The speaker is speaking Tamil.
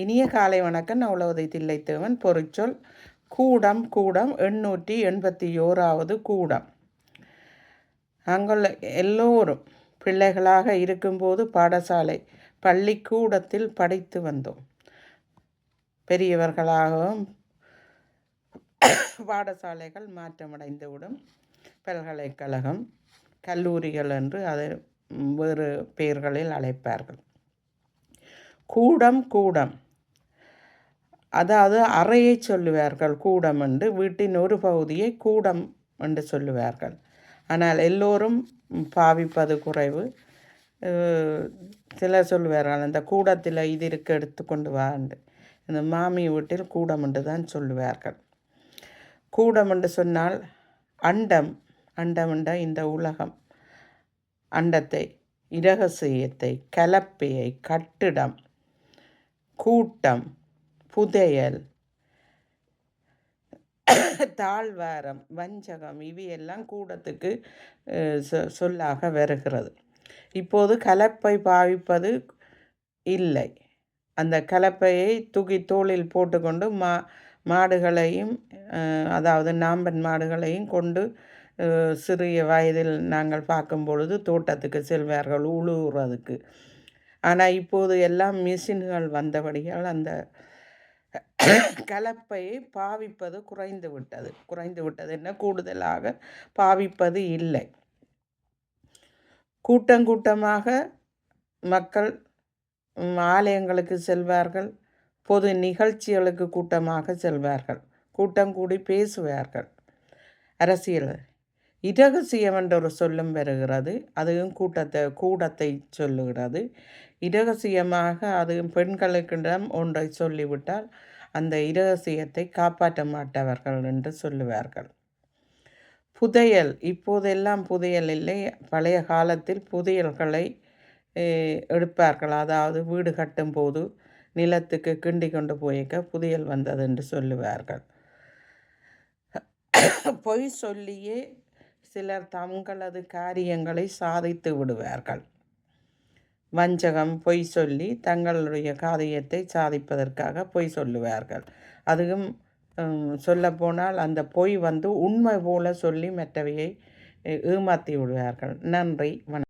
இனிய காலை வணக்கம். நவலவதை தில்லைத்தேவன். பொறிச்சொல் கூடம் கூடம் எண்ணூற்றி எண்பத்தி ஓராவது கூடம். அங்குள்ள எல்லோரும் பிள்ளைகளாக இருக்கும்போது பாடசாலை பள்ளிக்கூடத்தில் படித்து வந்தோம். பெரியவர்களாகவும் பாடசாலைகள் மாற்றமடைந்துவிடும். பல்கலைக்கழகம் கல்லூரிகள் என்று அதை வேறு பெயர்களில் அழைப்பார்கள். கூடம் கூடம். அதாவது அறையை சொல்லுவார்கள் கூடம் என்று. வீட்டின் ஒரு பகுதியை கூடம் என்று சொல்லுவார்கள். ஆனால் எல்லோரும் பாவிப்பது குறைவு. சிலர் சொல்லுவார்கள் அந்த கூடத்தில் இது இருக்க எடுத்துக்கொண்டு வாண்டு இந்த மாமி வீட்டில் கூடம் என்று தான் சொல்லுவார்கள். கூடம் என்று சொன்னால் அண்டம். அண்டம் என்ற இந்த உலகம். அண்டத்தை இரகசியத்தை கலப்பையை கட்டிடம் கூட்டம் புதையல். தாழ்வாரம் வஞ்சகம் இவையெல்லாம் கூடத்துக்கு சொல்லாக வருகிறது. இப்போது கலப்பை பாவிப்பது இல்லை. அந்த கலப்பையை தூக்கி தோளில் போட்டுக்கொண்டு மா மாடுகளையும் அதாவது நாம்பன் மாடுகளையும் கொண்டு சிறிய வயதில் நாங்கள் பார்க்கும் பொழுது தோட்டத்துக்கு செல்வார்கள் உழுவுறதுக்கு. ஆனால் இப்போது எல்லாம் மிஷின்கள் வந்தபடியால் அந்த கலப்பை பாவிப்பது குறைந்து விட்டது. குறைந்து விட்டது என்ன? கூடுதலாக பாவிப்பது இல்லை. கூட்டங்கூட்டமாக மக்கள் ஆலயங்களுக்கு செல்வார்கள். பொது நிகழ்ச்சிகளுக்கு கூட்டமாக செல்வார்கள். கூட்டம் கூடி பேசுவார்கள். அரசியல் இரகசியம் என்ற ஒரு சொல்லும் வருகிறது. அதுவும் கூட்டத்தை கூடத்தை சொல்லுகிறது. இரகசியமாக அதுவும் பெண்களுக்கிடம் ஒன்றை சொல்லிவிட்டால் அந்த இரகசியத்தை காப்பாற்ற மாட்டவர்கள் என்று சொல்லுவார்கள். புதையல். இப்போதெல்லாம் புதையல் இல்லை. பழைய காலத்தில் புதையல்களை எடுப்பார்கள். அதாவது வீடு கட்டும் போது நிலத்துக்கு கிண்டி கொண்டு போய்க்க புதையல் வந்தது என்று சொல்லுவார்கள். பொய் சொல்லியே சிலர் தங்களது காரியங்களை சாதித்து விடுவார்கள். வஞ்சகம் பொய் சொல்லி தங்களுடைய காரியத்தை சாதிப்பதற்காக பொய் சொல்லுவார்கள். அதுவும் சொல்லப்போனால் அந்த பொய் வந்து உண்மை போல சொல்லி மற்றவையை ஏமாற்றி விடுவார்கள். நன்றி வணக்கம்.